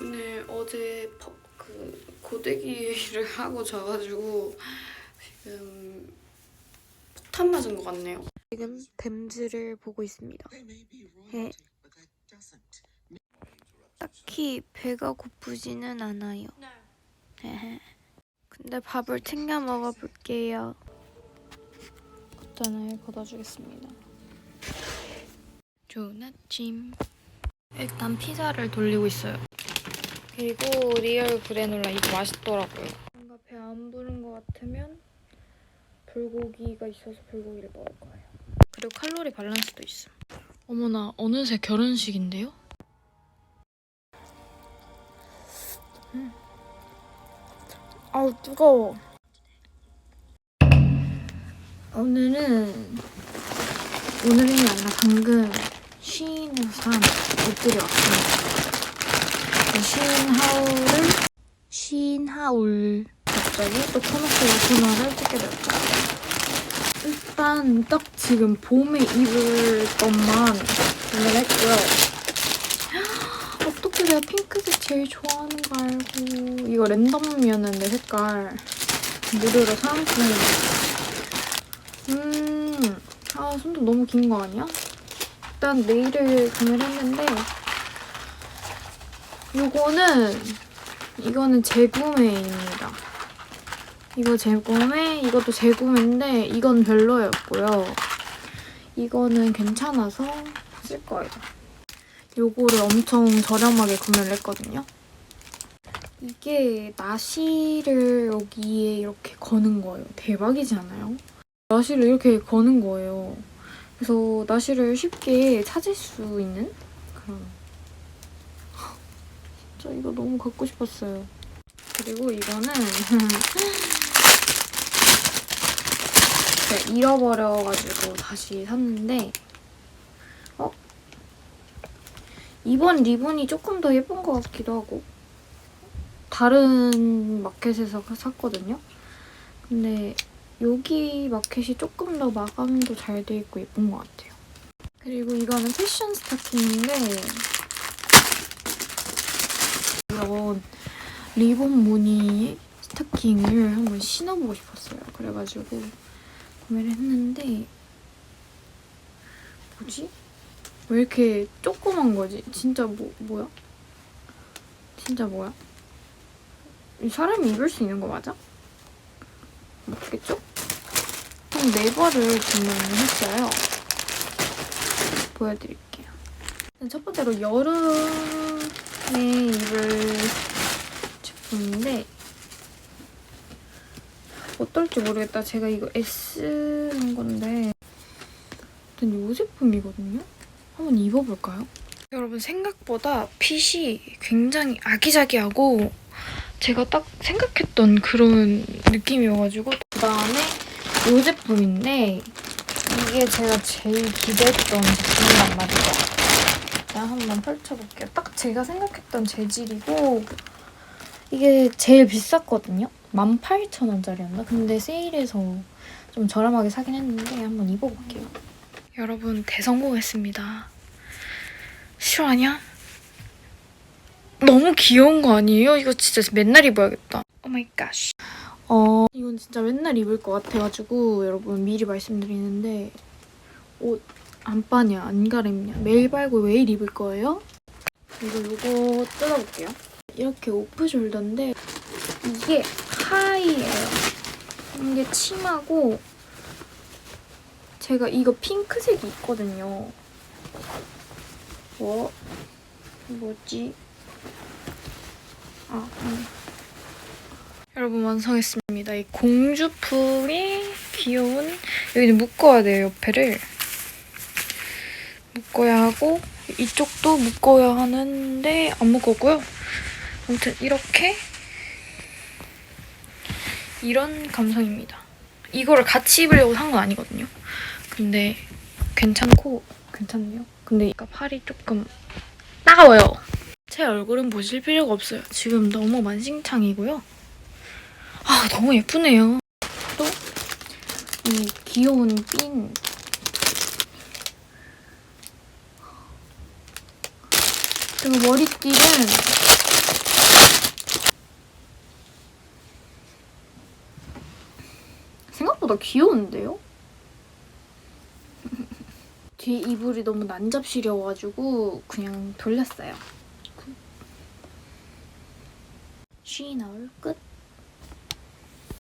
오늘 어제 버- 그 고데기를 하고 자가지고 지금 폭탄 맞은 것 같네요. 지금 댐즈를 보고 있습니다. 해. 딱히 배가 고프지는 않아요. 헤헤. 근데 밥을 챙겨 먹어볼게요. 겉단을 걷어주겠습니다. 좋은 아침. 일단 피자를 돌리고 있어요. 그리고 리얼 그래놀라 이거 맛있더라고요. 뭔가 배 안 부른 것 같으면 불고기가 있어서 불고기를 먹을 거예요. 그리고 칼로리 밸런스도 있음. 어머나 어느새 결혼식인데요? 음. 아우 뜨거워. 오늘은 오늘이 아니라 방금 시인에서 산 옷들이 왔습니다. 시인하울을 시인하울 갑자기 또 코너스 코너를 찍게 되었죠. 일단 딱 지금 봄에 입을 것만 구매를 했고요. 어떻게 내가 핑크색 제일 좋아하는 거 알고 이거 랜덤이었는데 색깔 무료로 사은품이 음, 아 손톱 너무 긴 거 아니야? 일단 네일을 구매를 했는데 요거는 이거는 재구매입니다. 이거 재구매, 이것도 재구매인데 이건 별로였고요. 이거는 괜찮아서 쓸 거예요. 요거를 엄청 저렴하게 구매를 했거든요. 이게 나시를 여기에 이렇게 거는 거예요. 대박이지 않아요? 나시를 이렇게 거는 거예요. 그래서 나시를 쉽게 찾을 수 있는 그런 진짜 이거 너무 갖고 싶었어요. 그리고 이거는 제가 잃어버려가지고 다시 샀는데 어? 이번 리본이 조금 더 예쁜 것 같기도 하고 다른 마켓에서 샀거든요. 근데 여기 마켓이 조금 더 마감도 잘 돼 있고 예쁜 것 같아요. 그리고 이거는 패션 스타킹인데 이런 리본 무늬의 스타킹을 한번 신어보고 싶었어요. 그래가지고 구매를 했는데 뭐지? 왜 이렇게 조그만 거지? 진짜 뭐 뭐야? 진짜 뭐야? 이 사람이 입을 수 있는 거 맞아? 맞겠죠? 총 4벌을 주문했어요. 보여드릴게요. 첫 번째로 여름에 입을 제품인데 어떨지 모르겠다. 제가 이거 S인 건데 일단 이 제품이거든요. 한번 입어볼까요? 여러분 생각보다 핏이 굉장히 아기자기하고 제가 딱 생각했던 그런 느낌이어가지고 그다음에 이 제품인데 이게 제가 제일 기대했던 제품이란 말이죠. 제가 한번 펼쳐볼게요. 딱 제가 생각했던 재질이고 이게 제일 비쌌거든요. 18,000원짜리였나? 근데 세일해서 좀 저렴하게 사긴 했는데 한번 입어볼게요. 여러분 대성공했습니다. 실화냐? 너무 귀여운 거 아니에요? 이거 진짜 맨날 입어야겠다. 오 마이 갓. 어, 이건 진짜 맨날 입을 것 같아가지고 여러분 미리 말씀드리는데 옷 안 빠냐 안 가렵냐 매일 빨고 매일 입을 거예요? 그리고 이거 뜯어볼게요. 이렇게 오프 숄더인데 이게 하이예요. 이게 치마고 제가 이거 핑크색이 있거든요. 뭐 뭐지? 아, 음. 여러분 완성했습니다. 이 공주풀이 귀여운 여기는 묶어야 돼요 옆에를 묶어야 하고 이쪽도 묶어야 하는데 안 묶었고요. 아무튼 이렇게 이런 감성입니다. 이거를 같이 입으려고 산 건 아니거든요. 근데 괜찮고 괜찮네요. 근데 이가 팔이 조금 따가워요. 제 얼굴은 보실 필요가 없어요. 지금 너무 만신창이고요. 아 너무 예쁘네요. 또 이 귀여운 핀 그리고 머리띠는 생각보다 귀여운데요? 뒤에 이불이 너무 난잡시려가지고 그냥 돌렸어요. 쉬나올 끝.